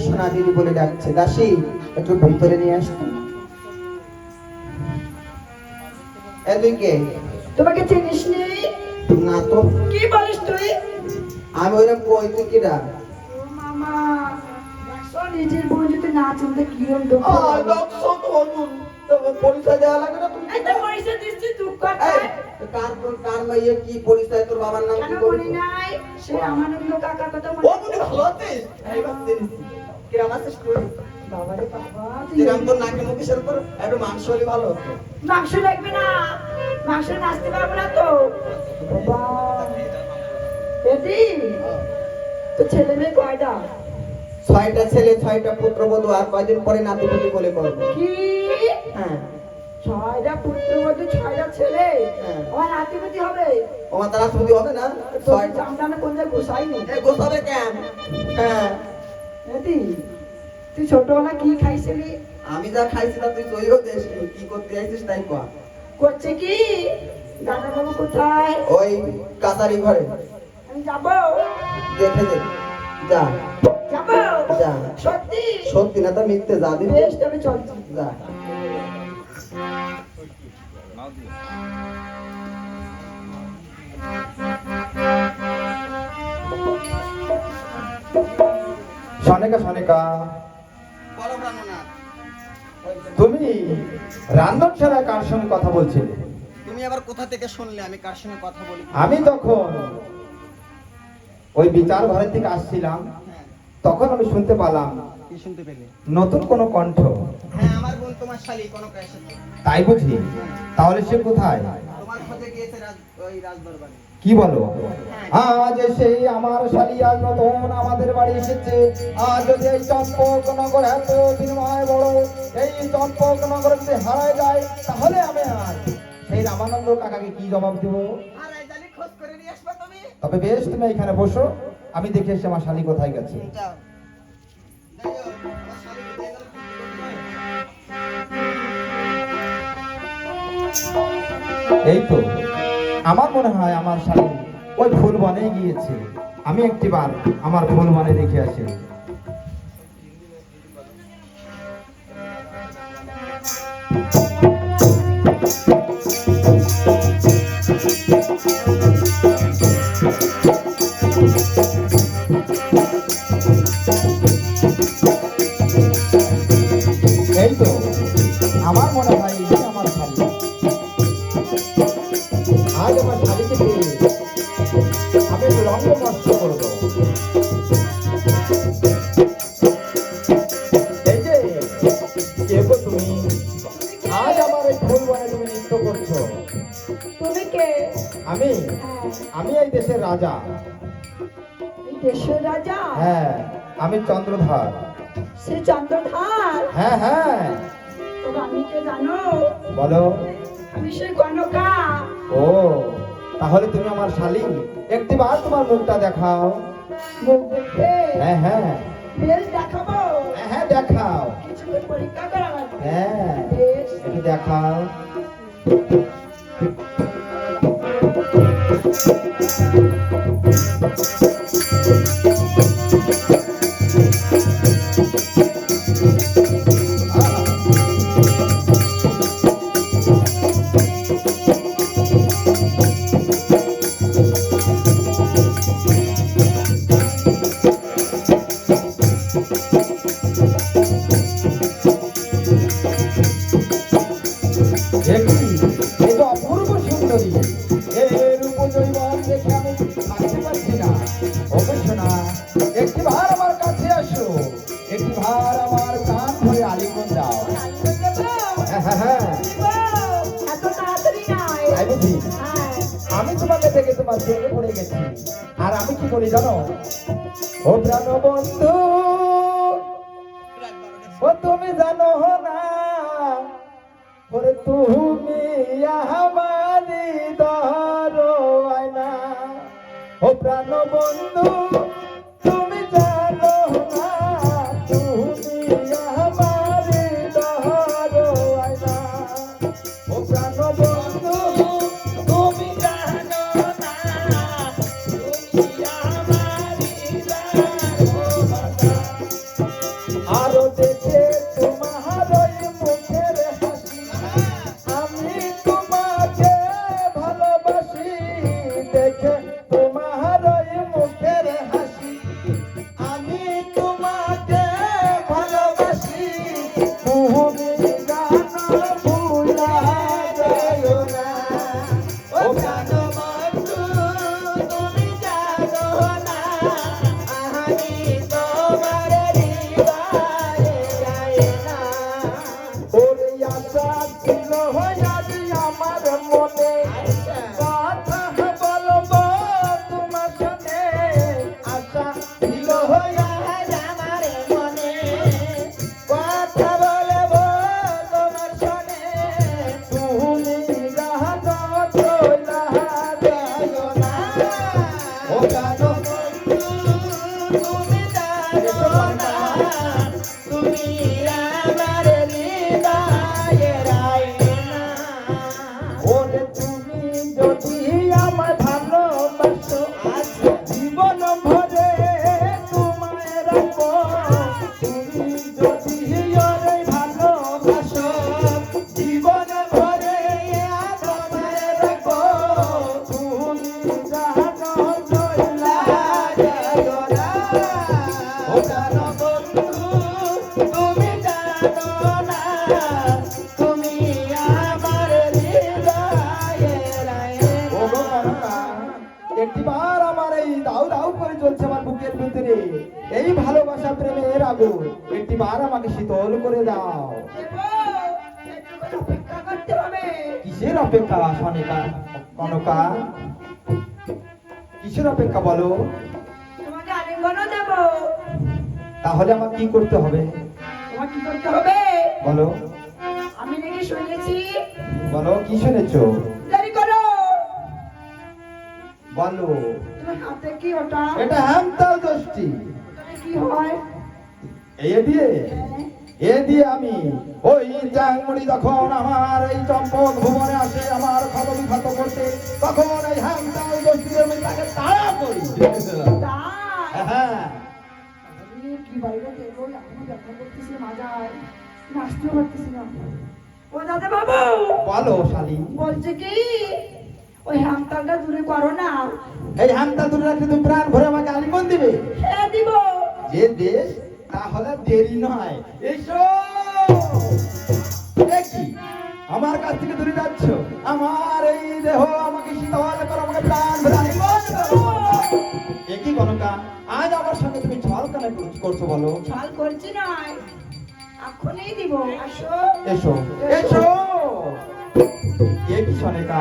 সোনা দিদি বলে ডাকছে দাসী একটু ভিতরে নিয়ে আসতে এ তুই কে তোমাকে চিনিস নি? না তো। কি বলিস তুই? আমি ওইরকম কই তুই ও মামা নিজের বোন যদি না চিনতে কিরম দুঃখ পরিচয় দেওয়া লাগে না তুমি? এই তো পয়সা দিচ্ছি দুঃখ এই, পায় কার কার মাইয়ে কি পরিচয় তোর বাবার নাম কি নাই? সে আমার কথা ও মনে ভালো বাবা তুই তোর নাকে একটু মাংস হলে ভালো হতো। মাংস লাগবে না। মাংস নাচতে পারব না তো। বাবা। এদি তো ছেলে মেয়ে কয়টা? ছয়টা ছেলে ছয়টা পুত্রবধূ আর কয়দিন পরে নাতিপুতি বলে করব কি? হ্যাঁ। ছয়টা পুত্রবধূ ছয়টা ছেলে। হ্যাঁ। আমার নাতিপতি হবে। আমার তারা শুধু হবে না? ছয়টা। চামড়ানো কোন জায়গায় এ গোসাবে কেন? হ্যাঁ। তুই ছোটবেলা কি খাইছিলি? আমি যা খাইছি তা তুই চইও দেশ কি করতে আইছিস তাই কর। করছে কি? দাদা বাবু কোথায়? ওই কাতারি ঘরে। আমি যাব। দেখে দে। যা। যাব? যা। সত্যি? সত্যি না তা মিথ্যে। যা দিবি। বেশ তবে চলছি যা। সনিকা সনিকা। তুমি রান্ধনশালায় কার সঙ্গে কথা বলছিলে? তুমি আবার কোথা থেকে শুনলে? আমি কার সঙ্গে কথা বলি? আমি তখন ওই বিচার ঘরের থেকে আসছিলাম। হ্যাঁ। তখন আমি শুনতে পেলাম কি শুনতে পেলে? নতুন কোনো কণ্ঠ? হ্যাঁ আমার বোন তোমার শালি কোনো এসেছে তাই বুঝি? তাহলে সে কোথায়? তোমার খোঁজে গিয়েছে রাজ ওই রাজদরবারে। কি বলো? আজ সেই আমার শালি আজ নতুন আমাদের বাড়ি এসেছে। আজ যদি এই চম্পক নগর এত বিনিময় বড় এই চম্পক নগর যদি হারায় যায় তাহলে আমি আর সেই রামানন্দ কাকাকে কি জবাব দেবো? তবে বেশ তুমি এখানে বসো আমি দেখে এসে আমার শালি কোথায় গেছে। এই তো, আমার মনে হয় আমার স্বামী ওই ফুল বনে গিয়েছে আমি একটি বার আমার ফুল বনে দেখে আসি। তুমি কে? আমি? হ্যাঁ, আমি এই দেশের রাজা। এই দেশের রাজা? হ্যাঁ আমি চন্দ্রধর। সে চন্দ্রধার? হ্যাঁ হ্যাঁ। আমি কে জানো? বলো। আমি সে গণকা ও তাহলে তুমি আমার শালি। একটিবার তোমার মুখটা দেখাও। মুখ দেখতে হ্যাঁ হ্যাঁ। বেশ দেখাবো। হ্যাঁ হ্যাঁ দেখাও। কিছু পরীক্ষা করা হ্যাঁ। একটু দেখাও। দেখি ও তুমি জানো না ওরে তুমি আমারি আগুন একটিবার আমাকে শীতল করে দাও। কিসের অপেক্ষা সনিকা কনকা? কিসের অপেক্ষা বলো? তাহলে আমার কি করতে হবে? তোমার কি করতে হবে? বলো। আমি নাকি শুনেছি। বলো কি শুনেছো? দেরি করো। বলো। হাতে কি ওটা? এটা হ্যামতাল দোষটি। কি হয়? এ দিয়ে এ দিয়ে আমি ওই চ্যাংমুড়ি যখন আমার এই চম্পক ভুবনে আসে আমার ক্ষত বিক্ষত করতে তখন এই হ্যামতাল দোষটির আমি তাকে তাড়া করি। হ্যাঁ। কি বাইরে দেবো এখনও ব্যথা করতেছি মাজায়। নাচতেও পারতেছি না। ও দাদা বাবু! বলো শালি। বলছে কি ওই হামতালটা দূরে করো না। এই হ্যামতাল দূরে রাখলে তুমি প্রাণ ভরে আমাকে আলিঙ্গন দিবে? হ্যাঁ দিব। যে দেশ তাহলে দেরি নয়। এসো! কি আমার কাছ থেকে দূরে যাচ্ছ। আমার এই দেহ আমাকে শীতল করো আমাকে প্রাণ ভরে আলিঙ্গন করো। এ গণকা আজ আমার সঙ্গে তুমি ছল কেন করছ- বলো? ছল করছি নয় এখনই দিব আসো। এসো এসো! এ কি সনেকা?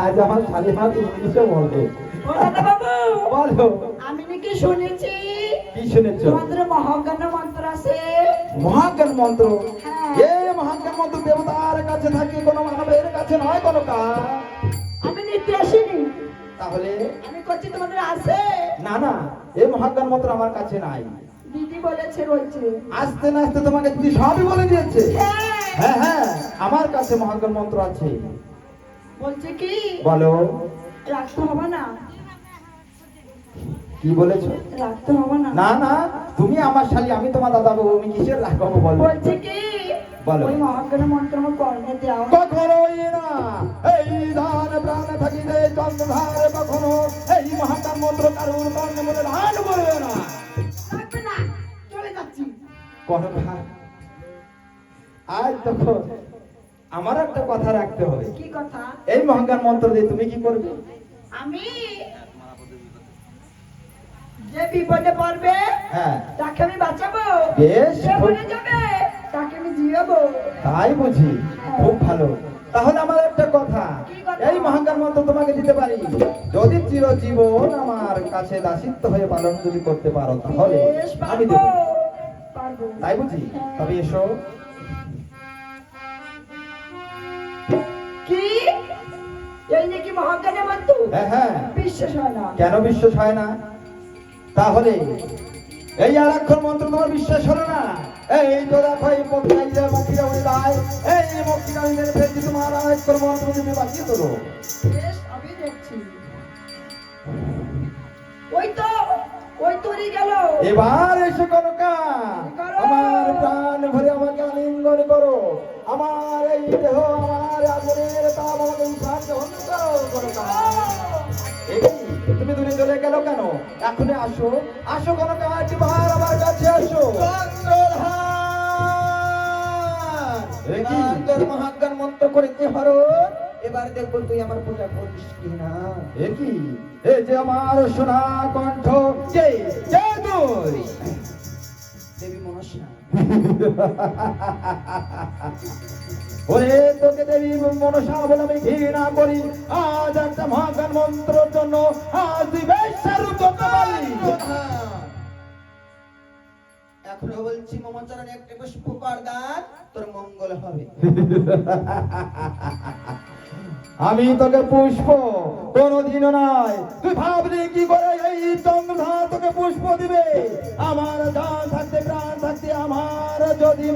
আজ আমার শালি মা ইংলিশে বলবে। বলো। নাকি শুনেছি? কি শুনেছো? তোমাদের মহাজ্ঞান মন্ত্র আছে। মহাজ্ঞান মন্ত্র? হ্যাঁ। এ মহাজ্ঞান মন্ত্র দেবতার কাছে থাকে কোনো মানবের কাছে নয় কোনো কাজ আমি নিতে আসিনি। তাহলে? আমি করছি তোমাদের আছে। না না এই মহাজ্ঞান মন্ত্র আমার কাছে নাই। দিদি বলেছে রয়েছে। আস্তে না আস্তে তোমাকে দিদি সবই বলে দিয়েছে। হ্যাঁ। হ্যাঁ হ্যাঁ আমার কাছে মহাজ্ঞান মন্ত্র আছে। বলছে কি? বলো। রাখতে হবে না। কি বলেছ? রাখতে হবে না। না না তুমি আমার শালি আমি তোমার দাদা বাবু আমি কিসের রাখব বলো? বলছে কি? বলো। ওই মহাজ্ঞান মন্ত্র আমার কর্ণে দাও কখনোই না। এই ধান প্রাণ থাকিতে চন্দ্রধার কখনো এই মহাজ্ঞান মন্ত্র কারুর কর্ণে মনে ধান বলবে না। চলে যাচ্ছি। কনকা আজ তখন আমার একটা কথা রাখতে হবে। কি কথা? এই মহাজ্ঞান মন্ত্র দিয়ে তুমি কি করবে? আমি যে বিপদে পড়বে হ্যাঁ। তাকে আমি বাঁচাবো। বেশ, যাবে তাকে আমি জিয়াবো। তাই বুঝি খুব ভালো। তাহলে আমার একটা কথা এই মন্ত্র তোমাকে দিতে পারি। যদি চিরজীবন আমার কাছে দাসিত্ব হয়ে পালন যদি করতে পারো তাহলে আমি দেবো। তাই বুঝি? তবে এসো। কি? এই নাকি মহাজ্ঞানের মন্ত্র? হ্যাঁ হ্যাঁ। বিশ্বাস হয় না। কেন বিশ্বাস হয় না? তাহলে এই আরাক্ষর মন্ত্র তোমার বিশ্বাস হলো না? এই তো দেখো এই ফেলছি তোমার মন্ত্র তুমি বাঁচিয়ে আমি দেখছি। ওই তো ওই তৈরি গেল। এবার এসে কনকা আমার এখনই আসো। আসো কনকা একবার আমার কাছে আসো। তোর মহাজ্ঞান মন্ত্র করেছে হর? এবার দেখব তুই আমার পূজা করিস কিনা। এ কি? এ যে আমার সোনা কণ্ঠ কে কে তুই দেবী মনসা। ওরে তোকে দেবী মনসা বলে আমি ঘৃণা করি। আজ একটা মহাজ্ঞান মন্ত্রের জন্য আজ বেশ্যার এখনও বলছি একটা পুষ্প তোর মঙ্গল হবে। আমি তোকে পুষ্প কোনদিন নয়। তুই ভাবলি কি করে এই তোকে পুষ্প দিবে? আমার জান থাকতে, প্রাণ থাকতে, আমার যদি